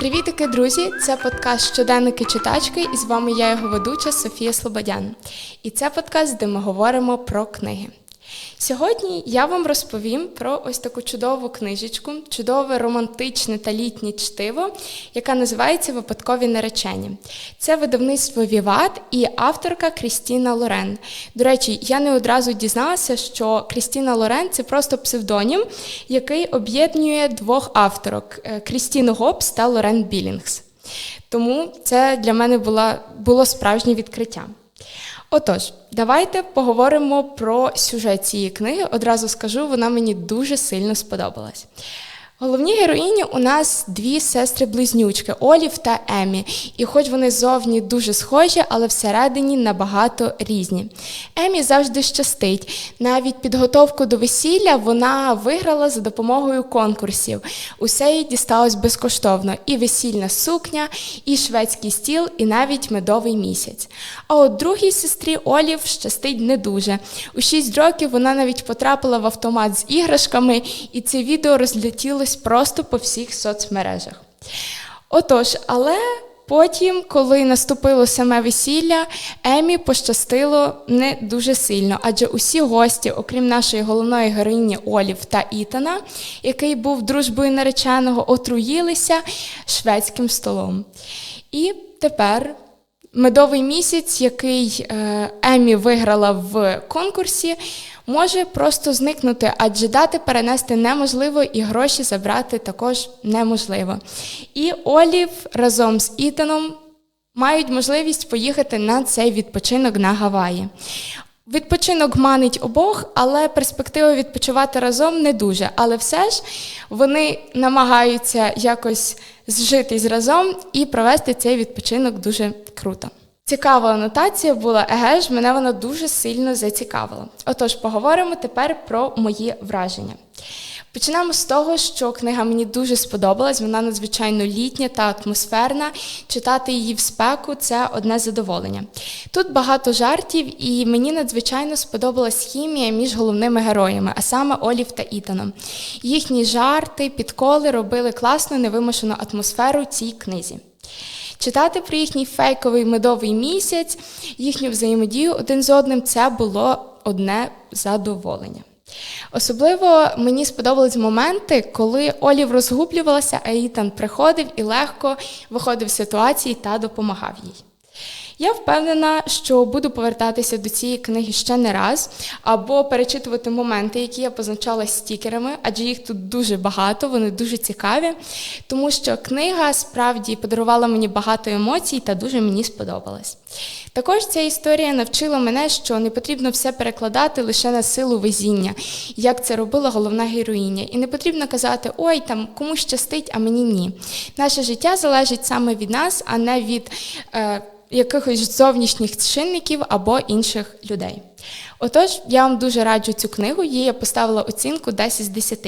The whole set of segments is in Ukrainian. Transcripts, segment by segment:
Привітики, друзі! Це подкаст Щоденники читачки, і з вами я, його ведуча Софія Слободян. І це подкаст, де ми говоримо про книги. Сьогодні я вам розповім про ось таку чудову книжечку, чудове романтичне та літнє чтиво, яка називається Випадкові наречені. Це видавництво Віват і авторка Крістіна Лорен. До речі, я не одразу дізналася, що Крістіна Лорен це просто псевдонім, який об'єднує двох авторок е, Крістіну Гобс та Лорен Білінгс. Тому це для мене була, було справжнє відкриття. Отож, давайте поговоримо про сюжет цієї книги. Одразу скажу, вона мені дуже сильно сподобалась. Головні героїні у нас дві сестри-близнючки Олів та Емі. І хоч вони зовні дуже схожі, але всередині набагато різні. Емі завжди щастить. Навіть підготовку до весілля вона виграла за допомогою конкурсів. Усе їй дісталось безкоштовно: і весільна сукня, і шведський стіл, і навіть медовий місяць. А от другій сестрі Олів щастить не дуже. У 6 років вона навіть потрапила в автомат з іграшками, і це відео розлетілось просто по всіх соцмережах. Отож, але потім, коли наступило саме весілля, Емі пощастило не дуже сильно, адже усі гості, окрім нашої головної героїні Олів та Ітана, який був дружбою нареченого, отруїлися шведським столом. І тепер. Медовий місяць, який е, Емі виграла в конкурсі, може просто зникнути, адже дати перенести неможливо і гроші забрати також неможливо. І Олів разом з Ітаном мають можливість поїхати на цей відпочинок на Гаваї. Відпочинок манить обох, але перспектива відпочивати разом не дуже. Але все ж вони намагаються якось зжитись разом і провести цей відпочинок дуже круто. Цікава анотація була, еге ж, мене вона дуже сильно зацікавила. Отож, поговоримо тепер про мої враження. Почнемо з того, що книга мені дуже сподобалась, вона надзвичайно літня та атмосферна. Читати її в спеку це одне задоволення. Тут багато жартів, і мені надзвичайно сподобалась хімія між головними героями, а саме Олів та Ітаном. Їхні жарти, підколи робили класну невимушену атмосферу цій книзі. Читати про їхній фейковий медовий місяць, їхню взаємодію один з одним це було одне задоволення. Особливо мені сподобались моменти, коли Олів розгублювалася, а Ітан приходив і легко виходив з ситуації та допомагав їй. Я впевнена, що буду повертатися до цієї книги ще не раз, або перечитувати моменти, які я позначала стікерами, адже їх тут дуже багато, вони дуже цікаві, тому що книга справді подарувала мені багато емоцій та дуже мені сподобалась. Також ця історія навчила мене, що не потрібно все перекладати лише на силу везіння, як це робила головна героїня. І не потрібно казати, ой, там комусь щастить, а мені ні. Наше життя залежить саме від нас, а не від. Е, якихось зовнішніх чинників або інших людей. Отож, я вам дуже раджу цю книгу, їй я поставила оцінку 10 з 10.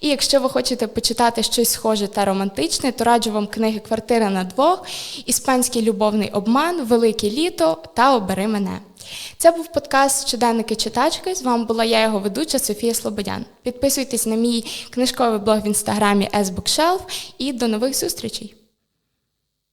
І якщо ви хочете почитати щось схоже та романтичне, то раджу вам книги Квартира на двох, Іспанський любовний обман, Велике літо та Обери мене. Це був подкаст Щоденники читачки. З вами була я, його ведуча Софія Слободян. Підписуйтесь на мій книжковий блог в інстаграмі SBookshelf і до нових зустрічей!